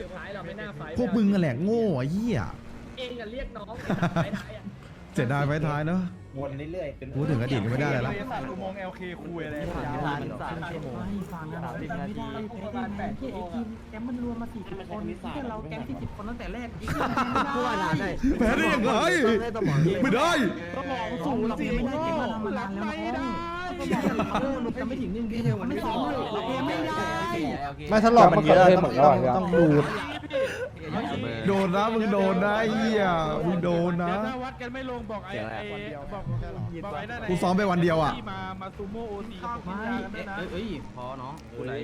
สุดท้ายเราไม่น่าไฟพวกมึงอะแหละโง่ไอ้เหี้ยเองอะเรียกน้องไฟท้ายอะเสียดายไว้ท้ายเนอะวนเรื่อยๆเป็นพูดถึงอดีตก็ไม่ได้เลยละอุโมงค์ LK คุยอะไรผ่านเวลาสามชั่วโมงไม่ฟังนะเราไม่ได้แพ้ได้ไงที่ไอ้ทีมแก๊งมันรวมมาสี่สิบคนที่เราแก๊งที่สิบคนตั้งแต่แรกอีกไม่ได้แพ้ได้ยังไงไม่ได้ก็มองสูงเราไม่ได้เก่งมานานแล้วน้องจะไม่ถึงหนึ่งเดียวมันไม่สองเราเองไม่ได้ ไม่ถ้าหลอดมันเยอะต้องต้องต้องดูดโดนนะมึงโดนนะไอ้เหี้ยมึงโดนนะถ้าวัดกันไม่ลงบอกไอ้ไอ้บอกบอกไอ้นั่นกูซ้อมไปวันเดียวอะที่มามาซูโม่โอซีกับผมไม่ที่ร้านนั้นนะเอ้ยพอน้องพูดอะไร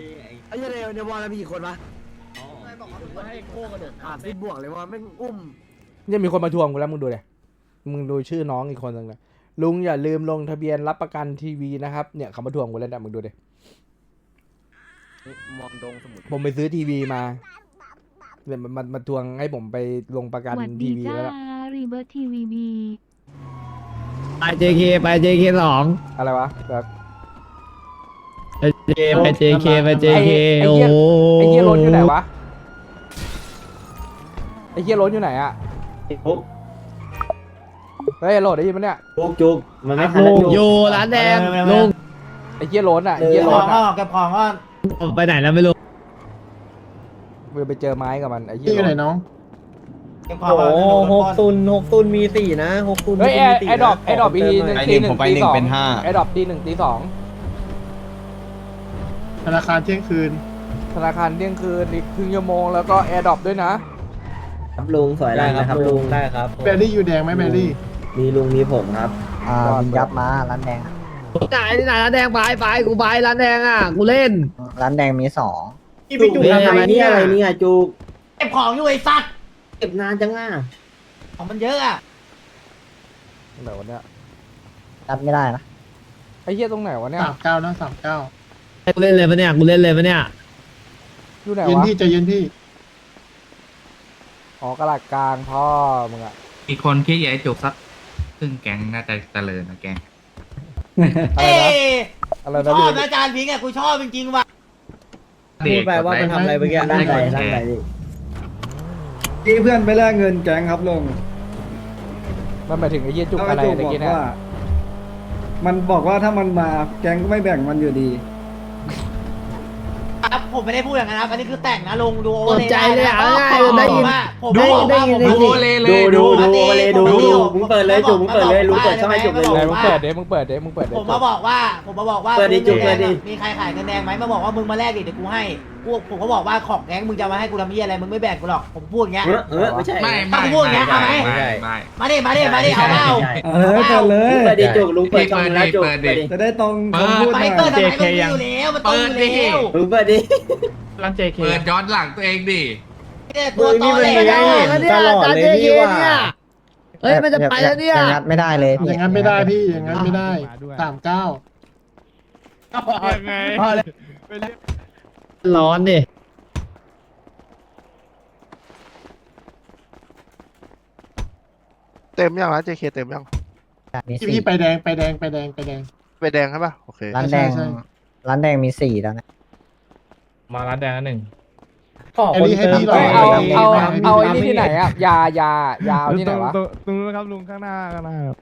ไอ้เหี้ยในวอลมีกี่คนวะว่าให้โค้กระโดดอ่าสิบบวกเลยวะไม่อุ้มยังมีคนมาทวงกูแล้วมึงดูเลยมึงดูชื่อน้องอีกคนนึงเลยลุงอย่าลืมลงทะเบียนรับประกันทีวีนะครับเนี่ยเขามาทวงกูแล้วนะมึงดูดิ มองดงสมุดผมไปซื้อทีวีมาเนี่ยมันมันมาทวงให้ผมไปลงประกันสวัสทีดีวีจ้าแล้วล่ะรีเบิร์ทีวีบี ไป JK ไป JK สองอะไรวะแบบ ไป JK ไป JK ไป JK ไอ้โอ้เหี้ยไอ้เหี้ยรถอยู่ไหนวะไอ้เหี้ยรถอยู่ไหนอะเฮ้ยโหลดได้ยินปะเนี่ยจุกจุกมันไม่ทันลุงอยู่ร้านแดงลุงไอ้เหี้ยรถอะไอ้เหี้ยรถอะเก็บของก่อน ไปไหนแล้วไม่รู้มึงไปเจอไม้กับมันไอ้เหี้ย ที่อยู่ไหนรถน้องเก็บของก่อนโอ้หกตุนหกตุนมีสี่นะหกตุนเฮ้ยแอร์แอร์ดรอปแอร์ดรอปอีหนึ่งตีหนึ่งตีสองแอร์ดรอปตีหนึ่งตีสองธนาคารเที่ยงคืน ธนาคารเที่ยงคืนอีกครึ่งชั่วโมงแล้วก็แอร์ดรอปด้วยนะ ครับลุงสวยได้นะครับลุงได้ครับแบรี่อยู่แดงไหมแบรี่ มีลุงมีผมครับ อ่ายิงยับมาร้านแดง ไหนที่ไหนร้านแดงไปไปกูไปร้านแดงอะกูเล่น ร้านแดงมีสองพี่จุกทำไมเนี่ยอะไรเนี่ยจุกเก็บของอยู่ไอ้สัตว์เก็บนานจังอะของมันเยอะอะตรงไหนวะเนี่ยรับไม่ได้นะไอ้เหี้ยตรงไหนวะเนี่ยสามเก้านะสามเก้ากูเล่นเลยปะเนี่ยกูเล่นเลยปะเนี่ยอยู่ไหนเย็นวะพี่ใจเย็นพี่อ๋อกระดาษกลางพ่อมึงอะอีกคนคิดอยากให้จุกสักครึ่งแก๊งน่าจะเจริญนะแก๊งอะไรเอ้นะยอะไรชนะอบพี่นะอาจารย์พิงค์อะกูชอบจริงๆว่ะ พูดไปว่ามันทำอะไรเมื่อกี้ร้านใดร้านใดที่เพื่อนไปแลกเงินแก๊งครับลุงมันหมายถึงไอ้เหี้ยจุกอะไรตะกี้เนี่ยมันบอกว่าถ้ามันมาแก๊งก็ไม่แบ่งมันอยู่ดีครับ ผมไม่ได้พูดอย่างนั้นครับอันนี้คือแต่งนะลงดูโอสนใจเลยอะง่ายๆได้ยิน ผมได้บอกได้ว่ายินผมดูเลยเลย ดูดูดูเลยดูดูมึงเปิดเลยจุกมึงเปิดเลยรู้เปิดช่องให้จุกเลยไหนรู้มึงเปิดเด้มึงเปิดเด้มึงเปิดเด้ผมมาบอกว่า ผมมาบอกว่าเปิดดิจุ๊บเปิดดิมีใครขายเงินแดงไหมมาบอกว่ามึงมาแลกดิเดี๋ยวกูให้ กูผมก็บอกว่าของแก๊งมึงจะมาให้กูทำเหี้ยอะไรมึงไม่แบ่งกูหรอกผมพูดอย่างเงี้ย เออเออไม่ใช่ไม่ต้ไม่องพูดอย่างเงี้ยเอาไหมไม่ไม่มาดิมาดิมาดิเอาเปล่าเออเปิดเลยเปิดดิจุกลุงเปิดช่องแล้วจุกเปิดดิจะได้ตรงเปิดคำพูดหไปน่อยเปิดทำไมมันมีอยู่แล้วมันต้องอยู่แล้วลุงเปิดดิร้าน JK เปิดย้อนหลังตัวเองดิเนี่ยตัวตอแหลไม่ได้เนี่ยแล้วเนี่ยอาจารย์เจเเนี่ย เฮ้ยมันจะไปแล้วเนี่ย งัดไม่ได้เลย อย่างนั้นไม่ได้พี่อย่างนั้นไม่ได้สามเก้า ยังไง ร้อนดิเต็มยังร้าน JK เต็มยังพี่พี่ไปแดงไปแดงไปแดงไปแดง ไปแดงใช่ป่ะโอเคร้านแดง ใช่ใช่ ร้านแดงมีสี่แล้วนะ มาร้านแดงหนึ่งไอ้นี่ให้พี่หน่เฮ้อยยเอาเอาเอาไอ้นี่ที่ไหนอะยายายาเอาที่ไหนวะ ตรงตรงนู้นครับลุงข้างหน้าข้างหน้าครับ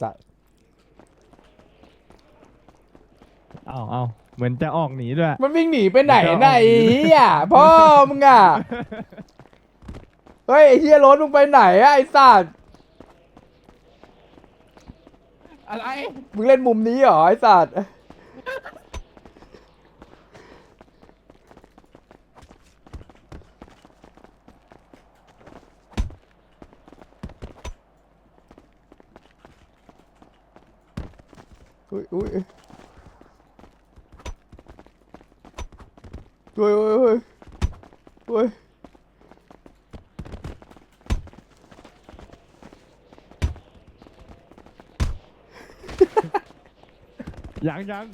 สัตว์เอาเอาเหมือนจะออกหนีด้วย มันวิ่งหนีไปไหนน่ะไอ้เหี้ยพ่อมึงอะเฮ้ยไอ้เหี้ยรถมึงไปไหนอะไอ้สัตว์อะไร มึงเล่นมุมนี้เหรอไอ้สัตว์ อุ้ยอุ้ยอุ้ยอุ้ยอุ้ยอุ้ยยังยัง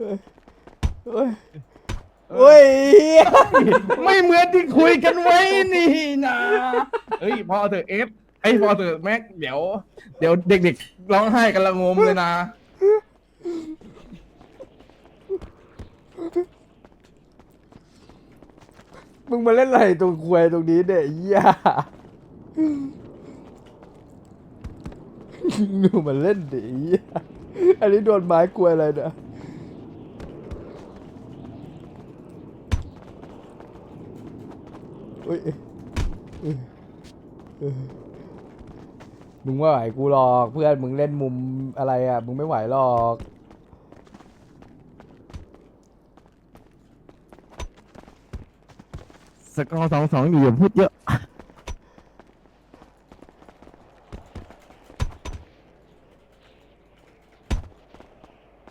อุ้ยอุ้ยเหี้ยไม่เหมือนที่คุยกันไว้นี่นะเฮ้ยพอเถอะเอฟ ไอ้พอเถอะแม็กเดี๋ยว เดี๋ยวเด็กๆร้องไห้กันละงมเลยนะ มึงมาเล่นอะไรตรงควยตรงนี้เนี่ยไอ้เหี้ยดูมันเล่นดิไอ้เหี้ยอันนี้โดนไม้กลวยอะไรเนี่ยอุ้ยเอ้ยเอ้ยเอ้ย มึงไม่ไหวกูหรอกเพื่อนมึงเล่นมุมอะไรอะมึงไม่ไหวหรอกสกอร์สองสองอยู่อย่าพูดเยอะ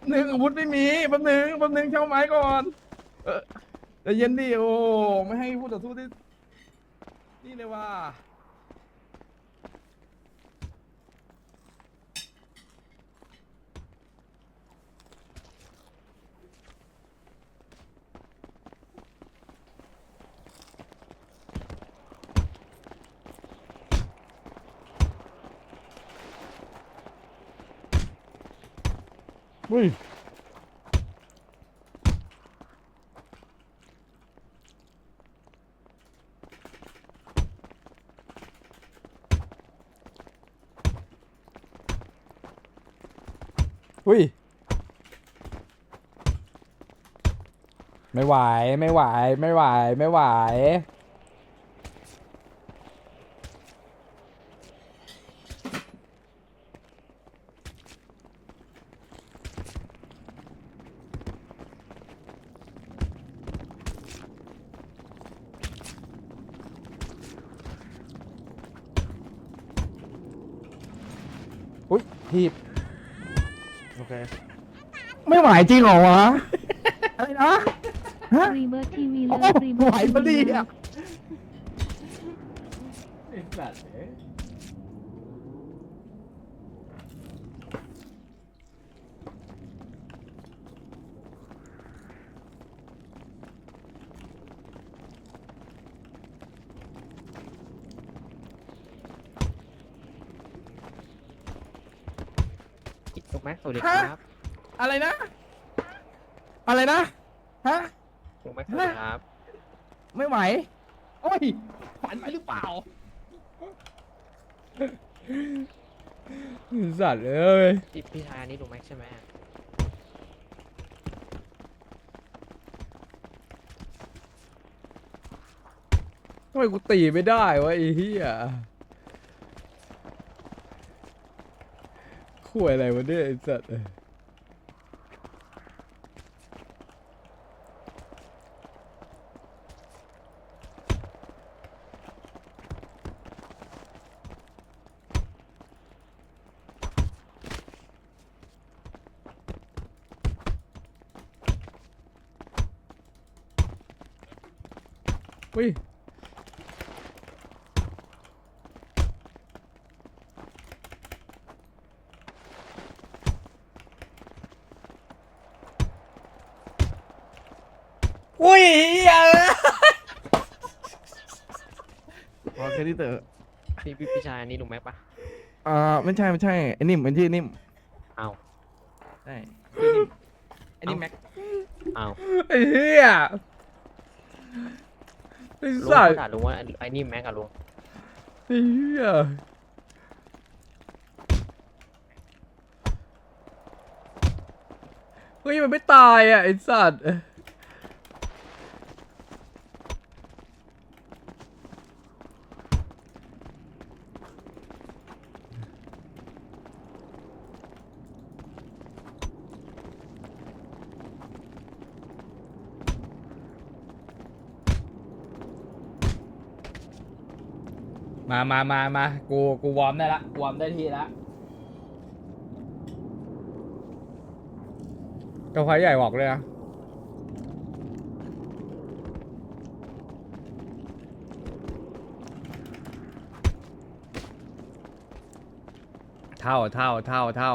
หนึ่งอาวุธไม่มีแป๊บหนึ่งแป๊บหนึ่งเช่าไม้ก่อน เออใจเย็นดิโอ้ไม่ให้พูดต่อสู้ที่นี่เลยว่า อุ้ยอุ้ย ไม่ไหว ไม่ไหว ไม่ไหว ไม่ไหว อุ้ยทีบโอเคไม่ไหวจริงเหรอวะ อะไรนะรีเบิร์ทีวีโอ้แล้วรีเบิไหวร์ปะเนี่ย ไอ้สัตว์เอ้ย ถูกไหมส วัสดีฮะครับอะไรนะ อะไรนะ ฮะถูกไหมสวัสดีครับ ไม่ไหว โอ้ย ฝันไปหรือเปล่า สัตว์เอ้ยพี่พี่ชายอันนี้ถูกไหมใช่ไหมทำไมกูตีไม่ได้วะไอ้เหี้ย ข่วยอะไรวะเนี่ยไอ้สัตว์เอ้ยอุ้ย อุ้ยเหี้ย พอแค่นี้เถอะพี่พี่พี่ชายอันนี้ถูกไหมปะอ่าไม่ใช่ไม่ใช่ไอ้นิ่มเป็นที่นิ่มเอาใช่ที่นิ่มไอ้นิ่มแม็กเอาไอ้เหี้ยไอ้ลุงสัตเขาว์ด่าลุงว่าไอ้นี่แม็กอะลุงไอ้เหี้ยเฮ้ยมันไม่ตายอะไอ้สัตว์ มามามามากูกูวอร์มได้ละวอร์มได้ที่ละกระเพาะใหญ่บอกเลยนะเท่าเท่าเท่าเท่า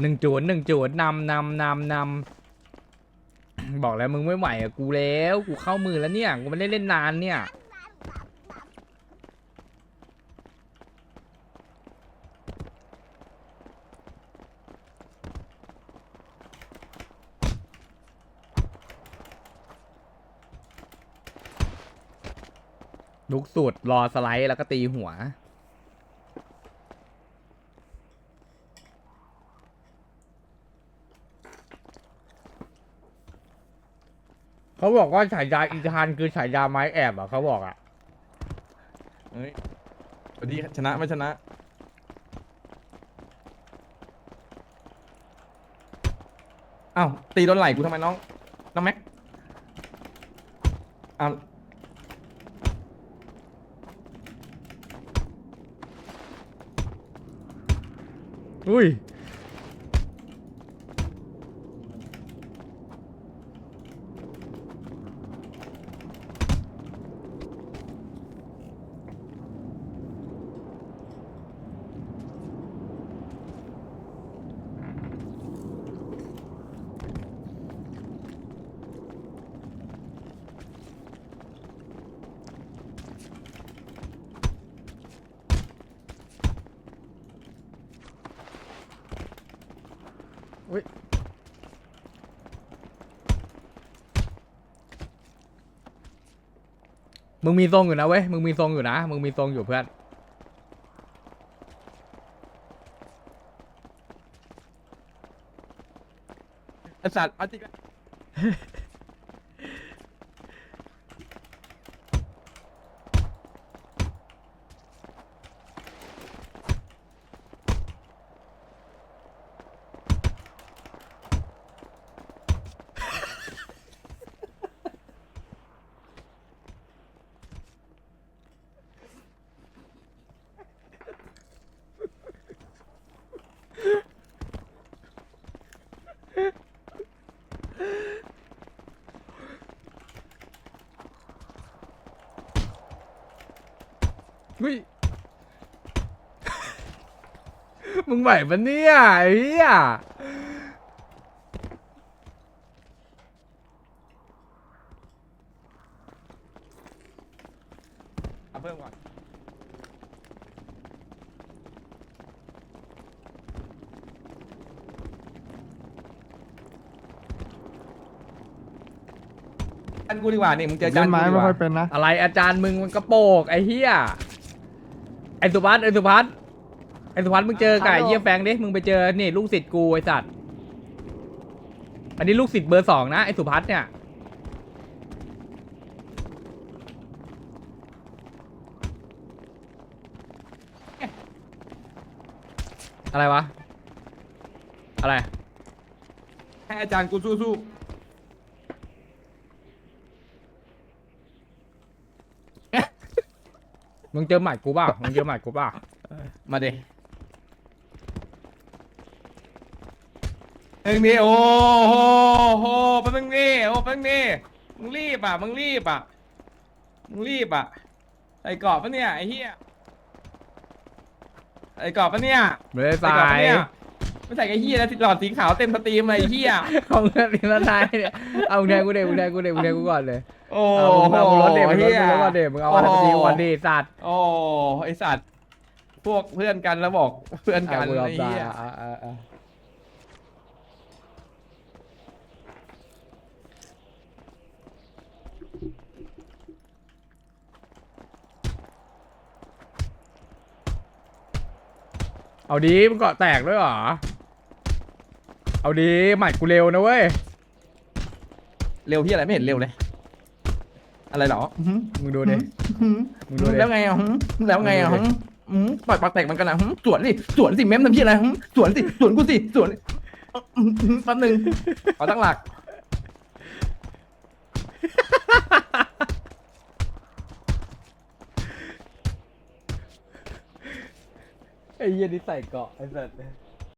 หนึ่งจูนหนึ่งจูนนำนำนำนำบอกแล้วมึงไม่ไหวกับกูแล้ว กูเข้ามือแล้วเนี่ย กูไม่ได้เล่นนานเนี่ย ลุกสุดรอสไลด์แล้วก็ตีหัว เขาบอกว่าฉายาอีธานคือฉายาไม้แอบอะเขาบอกอะเฮ้ยสวัสดีชนะไม่ชนะ อ้าว ตีโดนไหล่กูทำไมน้อง น้องแม็ก อ้าว อุ้ย มึงมีทรงอยู่นะเว้ย มึงมีทรงอยู่นะ มึงมีทรงอยู่เพื่อน ไอสัตว์เอาจริง นะอุ้ย มึงไหวปะเนี่ยไอ้เหี้ยเอาเพิ่มก่อนจานกูดีกว่านี่มึงเจอจานกูดีกว่าอะไรอาจารย์มึงมันกระโปกไอ้เหี้ย ไอ้สุพัฒน์ไอ้สุพัฒน์ไอ้สุพัฒน์มึงเจอกับไอ้เยี่ยแฟงดิมึงไปเจอนี่ลูกศิษย์กูไอ้สัตว์อันนี้ลูกศิษย์เบอร์สองนะไอ้สุพัฒน์เนี่ยอะไรวะ อะไร ให้อาจารย์กูสู้ มึงเจอหมัดกูเปล่ามึงเจอหมัดกูเปล่าๆมาเดเองนี่โอ้โหโหแป๊บนึงนี่โอ้แป๊บนึงนี่มึงรีบอะมึงรีบอะมึงรีบอะใส่กรอบปะเนี่ยไอ้เหี้ยใส่กรอบปะเนี่ยไม่ได้ใส่ใส่กรอบปะเนี่ย ไม่ใส่ไอ้เหี้ยแล้วติดหลอดสีขาวเต็มสตรีมเลยไอ้เหี้ยของเงินพี่ละนายเนี่ยเอาแดงกูเด็กกูแดงกูเด็กกูแดงกูก่อนเลยโอ้โหรถเด็กมึงเอารถเด็กก่อนเมึงเอาอะไรมวันดีสัตว์โอ้ไอสัตว์พวกเพื่อนกันแล้วบอกเพื่อนกันเลยอะอ่อะเอาดีมันเกาะแตกด้วยเหรอ เอาดีหมัดกูเร็วนะเว้ย เร็วที่อะไรไม่เห็นเร็วเลย อะไรเหรออื้อหือมึงดูดิอื้อมึงดูหือดิ แล้วไงอะอื้อแล้วไงอะอื้ออื้อปล่อยปากแตกมันกันอะอื้อสวนสิสวนสิเม้มทำพี่อะไรอื้อสวนสิสวนกูสิสวนอื้อหือแป๊บนึงขอตั้งหลักไอ้เหี้ยนี่ใส่เกาะไอ้สัตว์